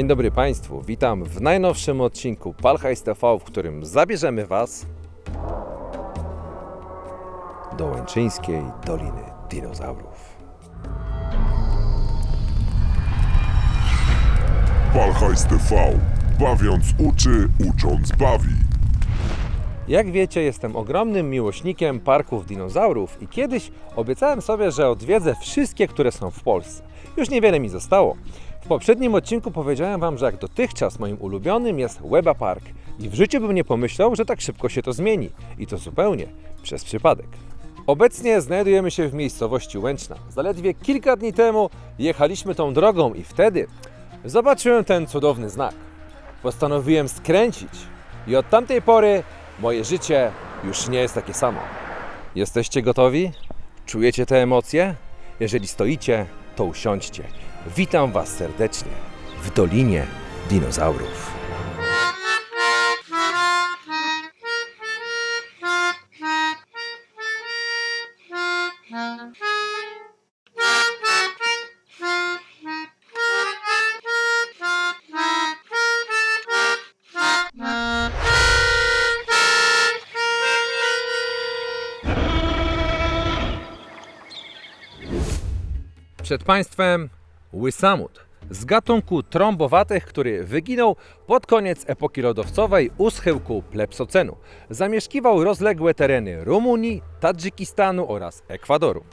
Dzień dobry Państwu, witam w najnowszym odcinku Palhajs TV, w którym zabierzemy Was do Łęczyńskiej Doliny Dinozaurów. Palhajs TV. Bawiąc uczy, ucząc bawi. Jak wiecie, jestem ogromnym miłośnikiem parków dinozaurów i kiedyś obiecałem sobie, że odwiedzę wszystkie, które są w Polsce. Już niewiele mi zostało. W poprzednim odcinku powiedziałem Wam, że jak dotychczas moim ulubionym jest Weba Park i w życiu bym nie pomyślał, że tak szybko się to zmieni. I to zupełnie przez przypadek. Obecnie znajdujemy się w miejscowości Łęczna. Zaledwie kilka dni temu jechaliśmy tą drogą i wtedy zobaczyłem ten cudowny znak. Postanowiłem skręcić i od tamtej pory moje życie już nie jest takie samo. Jesteście gotowi? Czujecie te emocje? Jeżeli stoicie, to usiądźcie. Witam Was serdecznie w Dolinie Dinozaurów. Przed Państwem łysamut z gatunku trąbowatych, który wyginął pod koniec epoki lodowcowej u schyłku plepsocenu. Zamieszkiwał rozległe tereny Rumunii, Tadżykistanu oraz Ekwadoru.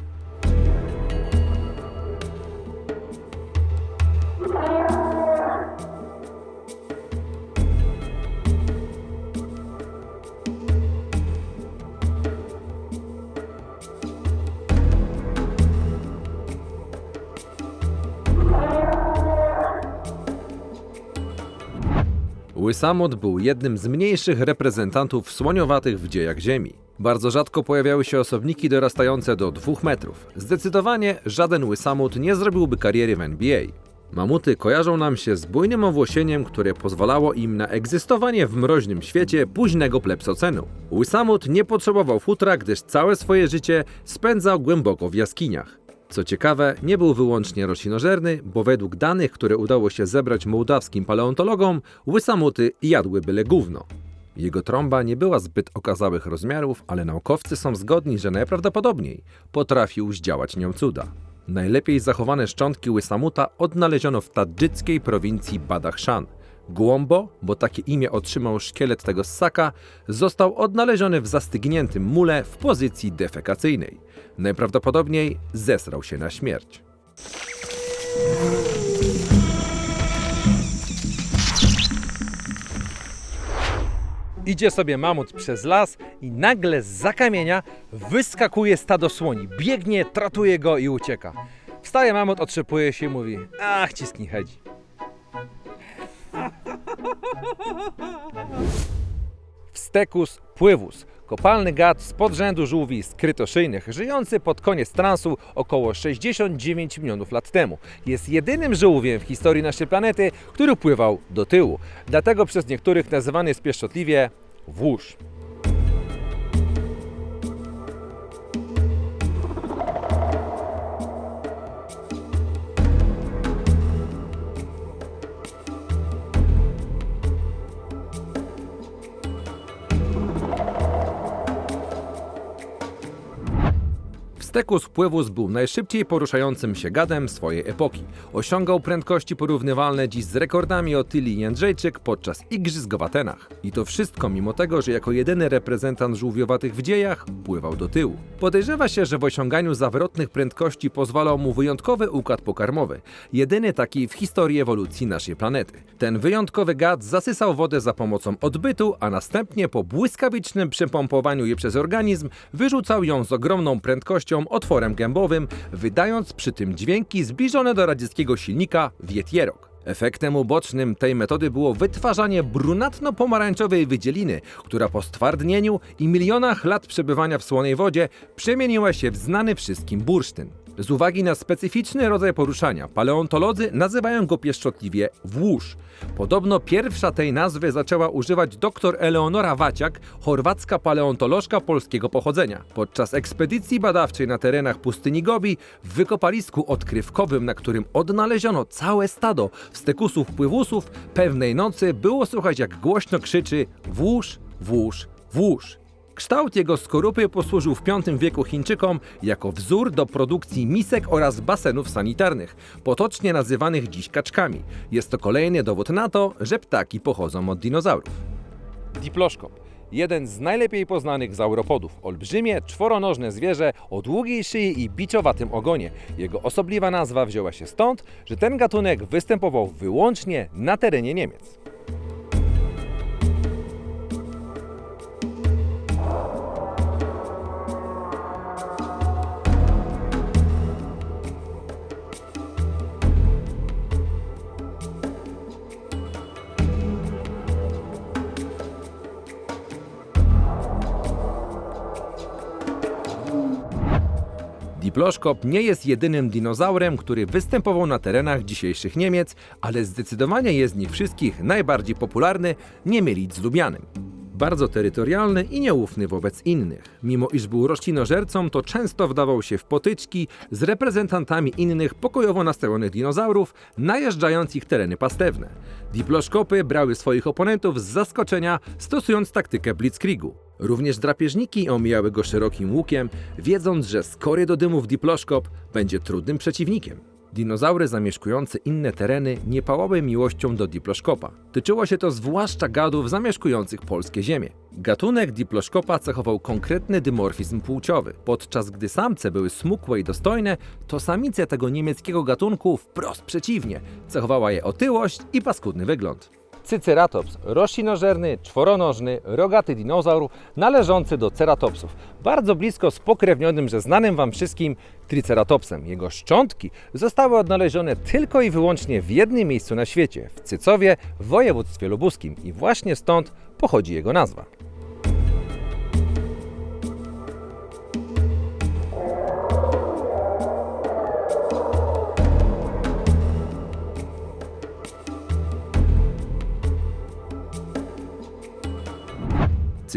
Łysamut był jednym z mniejszych reprezentantów słoniowatych w dziejach Ziemi. Bardzo rzadko pojawiały się osobniki dorastające do 2 metrów. Zdecydowanie żaden łysamut nie zrobiłby kariery w NBA. Mamuty kojarzą nam się z bujnym owłosieniem, które pozwalało im na egzystowanie w mroźnym świecie późnego plepsocenu. Łysamut nie potrzebował futra, gdyż całe swoje życie spędzał głęboko w jaskiniach. Co ciekawe, nie był wyłącznie roślinożerny, bo według danych, które udało się zebrać mołdawskim paleontologom, łysamuty jadły byle gówno. Jego trąba nie była zbyt okazałych rozmiarów, ale naukowcy są zgodni, że najprawdopodobniej potrafił zdziałać nią cuda. Najlepiej zachowane szczątki łysamuta odnaleziono w tadżyckiej prowincji Badachshan. Głąbo, bo takie imię otrzymał szkielet tego ssaka, został odnaleziony w zastygniętym mule w pozycji defekacyjnej. Najprawdopodobniej zesrał się na śmierć. Idzie sobie mamut przez las i nagle z kamienia wyskakuje stado słoni. Biegnie, tratuje go i ucieka. Wstaje mamut, otrzepuje się i mówi: Ach, ci skinheadzi. Wstecus pływus, kopalny gad z podrzędu żółwi skrytoszyjnych, żyjący pod koniec transu około 69 milionów lat temu. Jest jedynym żółwiem w historii naszej planety, który pływał do tyłu. Dlatego przez niektórych nazywany jest pieszczotliwie włóż. Wstekus pływus był najszybciej poruszającym się gadem swojej epoki. Osiągał prędkości porównywalne dziś z rekordami Otyli Jędrzejczyk podczas igrzysk w Atenach. I to wszystko mimo tego, że jako jedyny reprezentant żółwiowatych w dziejach pływał do tyłu. Podejrzewa się, że w osiąganiu zawrotnych prędkości pozwalał mu wyjątkowy układ pokarmowy. Jedyny taki w historii ewolucji naszej planety. Ten wyjątkowy gad zasysał wodę za pomocą odbytu, a następnie po błyskawicznym przepompowaniu jej przez organizm wyrzucał ją z ogromną prędkością otworem gębowym, wydając przy tym dźwięki zbliżone do radzieckiego silnika Wietierok. Efektem ubocznym tej metody było wytwarzanie brunatno-pomarańczowej wydzieliny, która po stwardnieniu i milionach lat przebywania w słonej wodzie przemieniła się w znany wszystkim bursztyn. Z uwagi na specyficzny rodzaj poruszania, paleontolodzy nazywają go pieszczotliwie włóż. Podobno pierwsza tej nazwy zaczęła używać dr Eleonora Waciak, chorwacka paleontolożka polskiego pochodzenia. Podczas ekspedycji badawczej na terenach pustyni Gobi w wykopalisku odkrywkowym, na którym odnaleziono całe stado wstekusów pływusów, pewnej nocy było słychać jak głośno krzyczy włóż, włóż, włóż. Kształt jego skorupy posłużył w V wieku Chińczykom jako wzór do produkcji misek oraz basenów sanitarnych, potocznie nazywanych dziś kaczkami. Jest to kolejny dowód na to, że ptaki pochodzą od dinozaurów. Diploszkop. Jeden z najlepiej poznanych zauropodów. Olbrzymie, czworonożne zwierzę o długiej szyi i biczowatym ogonie. Jego osobliwa nazwa wzięła się stąd, że ten gatunek występował wyłącznie na terenie Niemiec. Diploszkop nie jest jedynym dinozaurem, który występował na terenach dzisiejszych Niemiec, ale zdecydowanie jest z nich wszystkich najbardziej popularny, nie mylić z lubianym. Bardzo terytorialny i nieufny wobec innych. Mimo iż był roślinożercą, to często wdawał się w potyczki z reprezentantami innych pokojowo nastawionych dinozaurów, najeżdżając ich tereny pastewne. Diploszkopy brały swoich oponentów z zaskoczenia, stosując taktykę blitzkriegu. Również drapieżniki omijały go szerokim łukiem, wiedząc, że skory do dymów diploszkop będzie trudnym przeciwnikiem. Dinozaury zamieszkujące inne tereny nie pałały miłością do diploszkopa. Tyczyło się to zwłaszcza gadów zamieszkujących polskie ziemie. Gatunek diploszkopa cechował konkretny dymorfizm płciowy. Podczas gdy samce były smukłe i dostojne, to samice tego niemieckiego gatunku wprost przeciwnie. Cechowała je otyłość i paskudny wygląd. Cyceratops, roślinożerny, czworonożny, rogaty dinozaur należący do ceratopsów. Bardzo blisko spokrewnionym, że znanym Wam wszystkim Triceratopsem. Jego szczątki zostały odnalezione tylko i wyłącznie w jednym miejscu na świecie, w Cycowie w województwie lubuskim i właśnie stąd pochodzi jego nazwa.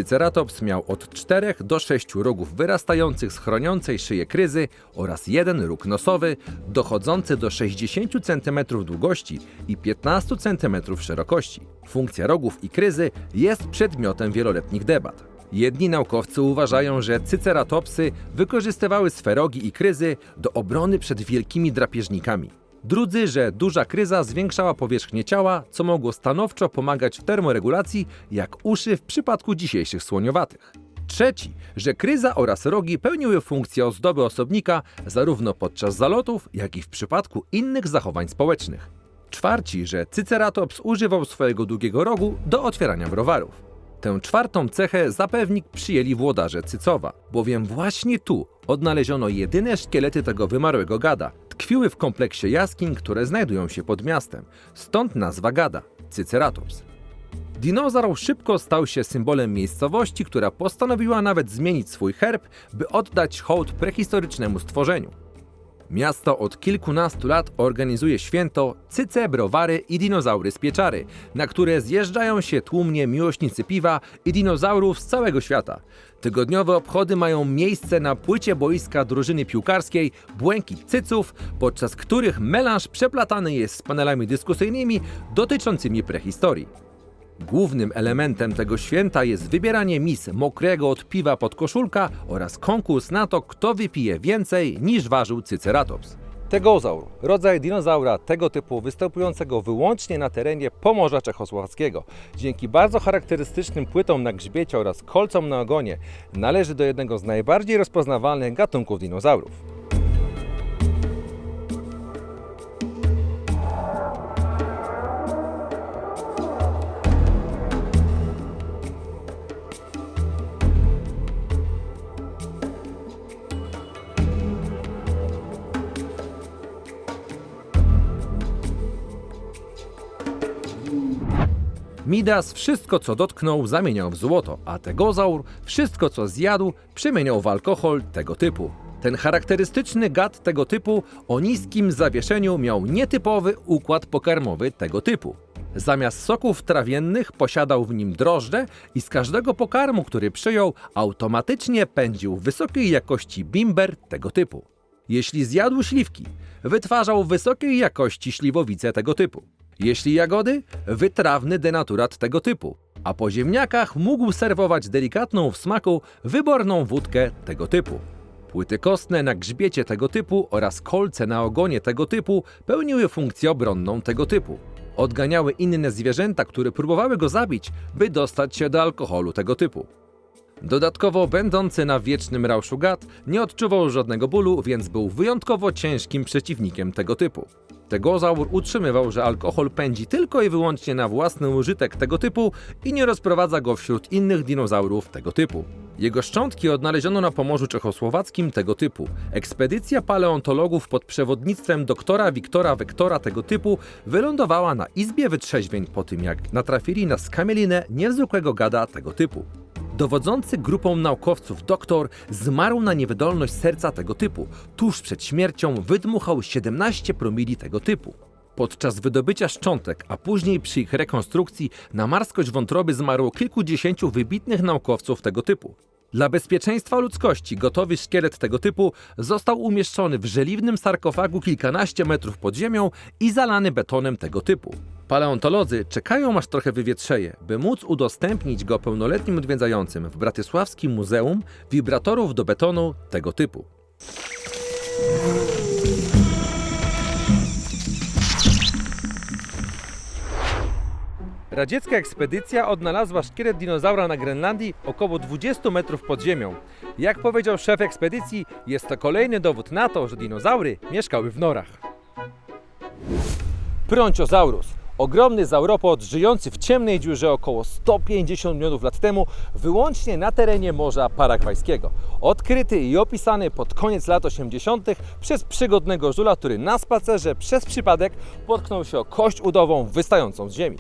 Cyceratops miał od 4 do 6 rogów wyrastających z chroniącej szyję kryzy oraz jeden róg nosowy dochodzący do 60 cm długości i 15 cm szerokości. Funkcja rogów i kryzy jest przedmiotem wieloletnich debat. Jedni naukowcy uważają, że cyceratopsy wykorzystywały swe rogi i kryzy do obrony przed wielkimi drapieżnikami. Drudzy, że duża kryza zwiększała powierzchnię ciała, co mogło stanowczo pomagać w termoregulacji, jak uszy w przypadku dzisiejszych słoniowatych. Trzeci, że kryza oraz rogi pełniły funkcję ozdoby osobnika zarówno podczas zalotów, jak i w przypadku innych zachowań społecznych. Czwarci, że Cyceratops używał swojego długiego rogu do otwierania browarów. Tę czwartą cechę zapewnik przyjęli włodarze Cycowa, bowiem właśnie tu odnaleziono jedyne szkielety tego wymarłego gada. Tkwiły w kompleksie jaskiń, które znajdują się pod miastem. Stąd nazwa gada Cyceratops. Dinozaur szybko stał się symbolem miejscowości, która postanowiła nawet zmienić swój herb, by oddać hołd prehistorycznemu stworzeniu. Miasto od kilkunastu lat organizuje święto Cyce, Browary i Dinozaury z Pieczary, na które zjeżdżają się tłumnie miłośnicy piwa i dinozaurów z całego świata. Tygodniowe obchody mają miejsce na płycie boiska drużyny piłkarskiej Błękit Cyców, podczas których melanż przeplatany jest z panelami dyskusyjnymi dotyczącymi prehistorii. Głównym elementem tego święta jest wybieranie mis mokrego od piwa pod koszulka oraz konkurs na to, kto wypije więcej niż ważył Cyceratops. Tegozaur, rodzaj dinozaura tego typu występującego wyłącznie na terenie Pomorza Czechosłowackiego. Dzięki bardzo charakterystycznym płytom na grzbiecie oraz kolcom na ogonie należy do jednego z najbardziej rozpoznawalnych gatunków dinozaurów. Midas wszystko co dotknął zamieniał w złoto, a Tegozaur wszystko co zjadł przemieniał w alkohol tego typu. Ten charakterystyczny gad tego typu o niskim zawieszeniu miał nietypowy układ pokarmowy tego typu. Zamiast soków trawiennych posiadał w nim drożdże i z każdego pokarmu, który przyjął, automatycznie pędził wysokiej jakości bimber tego typu. Jeśli zjadł śliwki, wytwarzał wysokiej jakości śliwowice tego typu. Jeśli jagody, wytrawny denaturat tego typu. A po ziemniakach mógł serwować delikatną w smaku, wyborną wódkę tego typu. Płyty kostne na grzbiecie tego typu oraz kolce na ogonie tego typu pełniły funkcję obronną tego typu. Odganiały inne zwierzęta, które próbowały go zabić, by dostać się do alkoholu tego typu. Dodatkowo, będący na wiecznym rauszu gad, nie odczuwał żadnego bólu, więc był wyjątkowo ciężkim przeciwnikiem tego typu. Tegozaur utrzymywał, że alkohol pędzi tylko i wyłącznie na własny użytek tego typu i nie rozprowadza go wśród innych dinozaurów tego typu. Jego szczątki odnaleziono na Pomorzu Czechosłowackim tego typu. Ekspedycja paleontologów pod przewodnictwem doktora Wiktora Wektora tego typu wylądowała na Izbie Wytrzeźwień po tym, jak natrafili na skamielinę niezwykłego gada tego typu. Dowodzący grupą naukowców doktor zmarł na niewydolność serca tego typu. Tuż przed śmiercią wydmuchał 17 promili tego typu. Podczas wydobycia szczątek, a później przy ich rekonstrukcji, na marskość wątroby zmarło kilkudziesięciu wybitnych naukowców tego typu. Dla bezpieczeństwa ludzkości gotowy szkielet tego typu został umieszczony w żeliwnym sarkofagu kilkanaście metrów pod ziemią i zalany betonem tego typu. Paleontolodzy czekają aż trochę wywietrzeje, by móc udostępnić go pełnoletnim odwiedzającym w Bratysławskim Muzeum Wibratorów do betonu tego typu. Radziecka ekspedycja odnalazła szkielet dinozaura na Grenlandii około 20 metrów pod ziemią. Jak powiedział szef ekspedycji, jest to kolejny dowód na to, że dinozaury mieszkały w norach. Pronciosaurus. Ogromny zauropod żyjący w ciemnej dziurze około 150 milionów lat temu, wyłącznie na terenie Morza Paragwajskiego. Odkryty i opisany pod koniec lat 80. przez przygodnego żula, który na spacerze przez przypadek potknął się o kość udową wystającą z ziemi.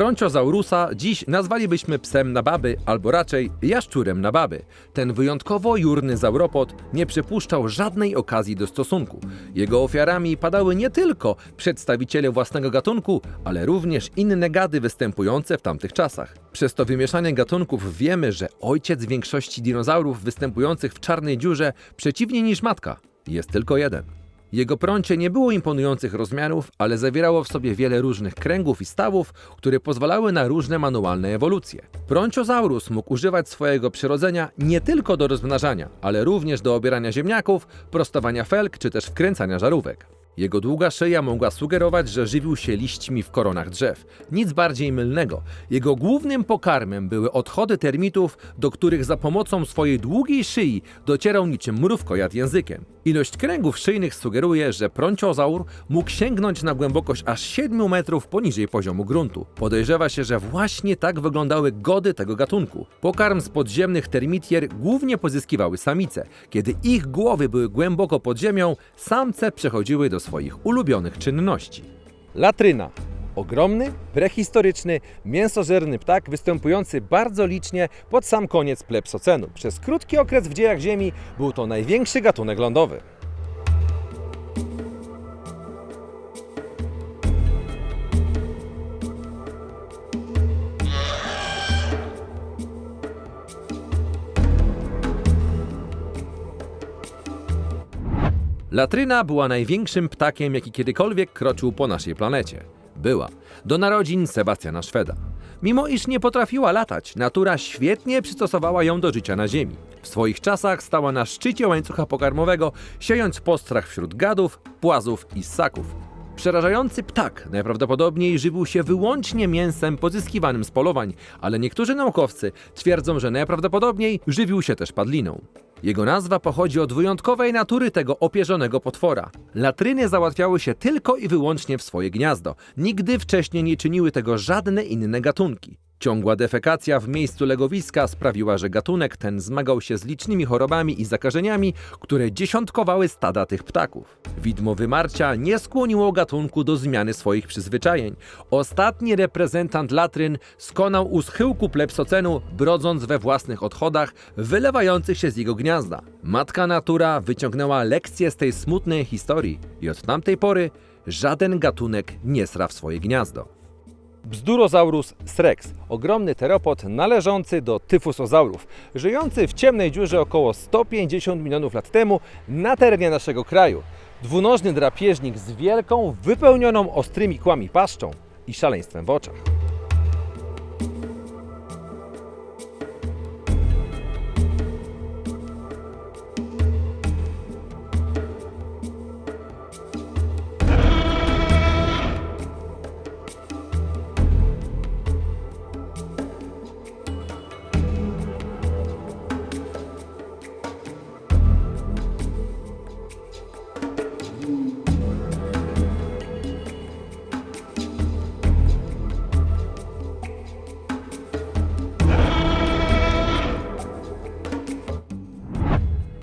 Pronciozaurusa dziś nazwalibyśmy psem na baby, albo raczej jaszczurem na baby. Ten wyjątkowo jurny zauropod nie przypuszczał żadnej okazji do stosunku. Jego ofiarami padały nie tylko przedstawiciele własnego gatunku, ale również inne gady występujące w tamtych czasach. Przez to wymieszanie gatunków wiemy, że ojciec większości dinozaurów występujących w czarnej dziurze, przeciwnie niż matka, jest tylko jeden. Jego prącie nie było imponujących rozmiarów, ale zawierało w sobie wiele różnych kręgów i stawów, które pozwalały na różne manualne ewolucje. Pronciosaurus mógł używać swojego przyrodzenia nie tylko do rozmnażania, ale również do obierania ziemniaków, prostowania felk czy też wkręcania żarówek. Jego długa szyja mogła sugerować, że żywił się liśćmi w koronach drzew. Nic bardziej mylnego. Jego głównym pokarmem były odchody termitów, do których za pomocą swojej długiej szyi docierał niczym mrówkojad językiem. Ilość kręgów szyjnych sugeruje, że pronciozaur mógł sięgnąć na głębokość aż 7 metrów poniżej poziomu gruntu. Podejrzewa się, że właśnie tak wyglądały gody tego gatunku. Pokarm z podziemnych termitier głównie pozyskiwały samice. Kiedy ich głowy były głęboko pod ziemią, samce przechodziły do swoich ulubionych czynności. Latryna. Ogromny, prehistoryczny, mięsożerny ptak występujący bardzo licznie pod sam koniec plepsocenu. Przez krótki okres w dziejach Ziemi był to największy gatunek lądowy. Latryna była największym ptakiem, jaki kiedykolwiek kroczył po naszej planecie. Była. Do narodzin Sebastiana Szweda. Mimo iż nie potrafiła latać, natura świetnie przystosowała ją do życia na Ziemi. W swoich czasach stała na szczycie łańcucha pokarmowego, siejąc postrach wśród gadów, płazów i ssaków. Przerażający ptak najprawdopodobniej żywił się wyłącznie mięsem pozyskiwanym z polowań, ale niektórzy naukowcy twierdzą, że najprawdopodobniej żywił się też padliną. Jego nazwa pochodzi od wyjątkowej natury tego opierzonego potwora. Latryny załatwiały się tylko i wyłącznie w swoje gniazdo. Nigdy wcześniej nie czyniły tego żadne inne gatunki. Ciągła defekacja w miejscu legowiska sprawiła, że gatunek ten zmagał się z licznymi chorobami i zakażeniami, które dziesiątkowały stada tych ptaków. Widmo wymarcia nie skłoniło gatunku do zmiany swoich przyzwyczajeń. Ostatni reprezentant latryn skonał u schyłku plepsocenu, brodząc we własnych odchodach wylewających się z jego gniazda. Matka natura wyciągnęła lekcję z tej smutnej historii i od tamtej pory żaden gatunek nie sra w swoje gniazdo. Bzdurosaurus srex, ogromny teropod należący do tyfusozaurów, żyjący w ciemnej dziurze około 150 milionów lat temu na terenie naszego kraju. Dwunożny drapieżnik z wielką, wypełnioną ostrymi kłami paszczą i szaleństwem w oczach.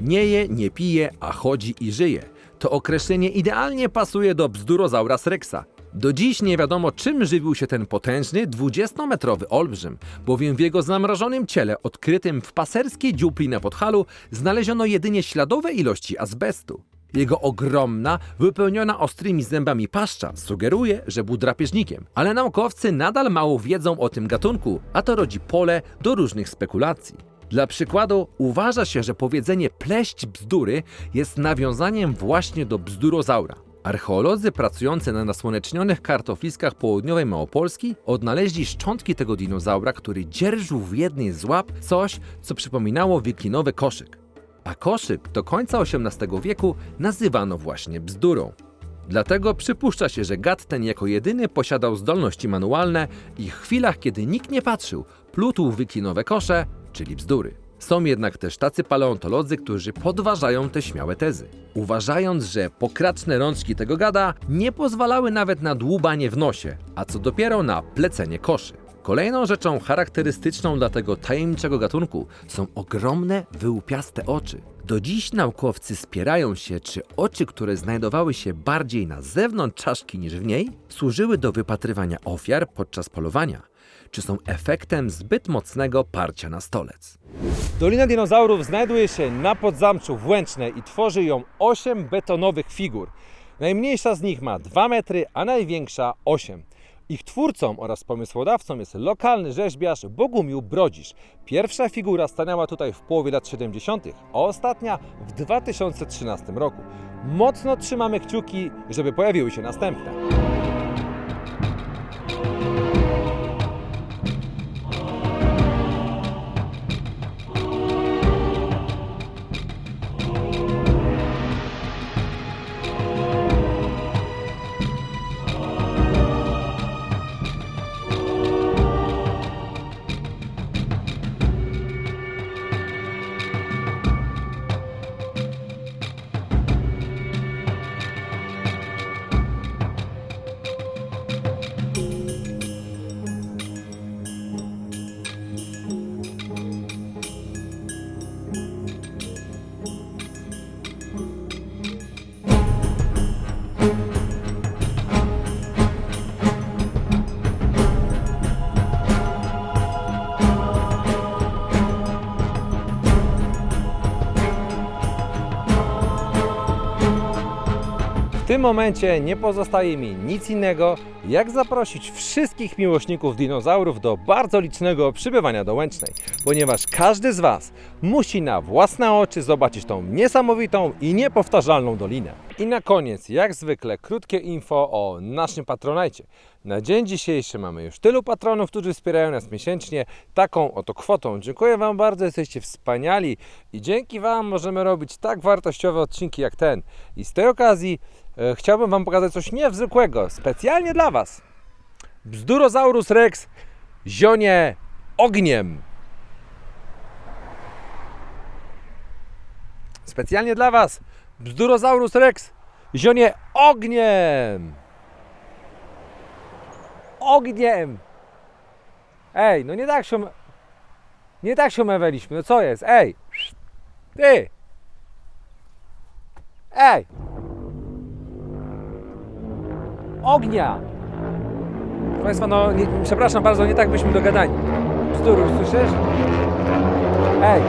Nie je, nie pije, a chodzi i żyje. To określenie idealnie pasuje do bzdurozaura rexa. Do dziś nie wiadomo, czym żywił się ten potężny, 20-metrowy olbrzym, bowiem w jego zamrożonym ciele, odkrytym w paserskiej dziupli na Podhalu, znaleziono jedynie śladowe ilości azbestu. Jego ogromna, wypełniona ostrymi zębami paszcza sugeruje, że był drapieżnikiem, ale naukowcy nadal mało wiedzą o tym gatunku, a to rodzi pole do różnych spekulacji. Dla przykładu uważa się, że powiedzenie pleść bzdury jest nawiązaniem właśnie do bzdurozaura. Archeolodzy pracujący na nasłonecznionych kartofliskach południowej Małopolski odnaleźli szczątki tego dinozaura, który dzierżył w jednej z łap coś, co przypominało wiklinowy koszyk. A koszyk do końca XVIII wieku nazywano właśnie bzdurą. Dlatego przypuszcza się, że gad ten jako jedyny posiadał zdolności manualne i w chwilach, kiedy nikt nie patrzył, plutł wyklinowe kosze, czyli bzdury. Są jednak też tacy paleontolodzy, którzy podważają te śmiałe tezy, uważając, że pokraczne rączki tego gada nie pozwalały nawet na dłubanie w nosie, a co dopiero na plecenie koszy. Kolejną rzeczą charakterystyczną dla tego tajemniczego gatunku są ogromne, wyłupiaste oczy. Do dziś naukowcy spierają się, czy oczy, które znajdowały się bardziej na zewnątrz czaszki niż w niej, służyły do wypatrywania ofiar podczas polowania, czy są efektem zbyt mocnego parcia na stolec. Dolina Dinozaurów znajduje się na podzamczu w Łęcznej i tworzy ją 8 betonowych figur. Najmniejsza z nich ma 2 metry, a największa 8. Ich twórcą oraz pomysłodawcą jest lokalny rzeźbiarz Bogumił Brodzisz. Pierwsza figura stanęła tutaj w połowie lat 70., a ostatnia w 2013 roku. Mocno trzymamy kciuki, żeby pojawiły się następne. Tym momencie nie pozostaje mi nic innego, jak zaprosić wszystkich miłośników dinozaurów do bardzo licznego przybywania do Łęcznej, ponieważ każdy z Was musi na własne oczy zobaczyć tą niesamowitą i niepowtarzalną dolinę. I na koniec, jak zwykle, krótkie info o naszym patronajcie. Na dzień dzisiejszy mamy już tylu patronów, którzy wspierają nas miesięcznie taką oto kwotą. Dziękuję Wam bardzo, jesteście wspaniali i dzięki Wam możemy robić tak wartościowe odcinki jak ten. I z tej okazji chciałbym Wam pokazać coś niezwykłego, specjalnie dla Was. Bzdurosaurus rex zionie ogniem. Specjalnie dla Was. Bzdurosaurus rex zionie ogniem. Ogniem. Ej, no nie tak się... Nie tak się omawialiśmy, no co jest? Ej! Ty! Ej! Ognia! Proszę Państwa, no nie, przepraszam bardzo, nie tak byśmy dogadani. Bzdur, słyszysz? Ej!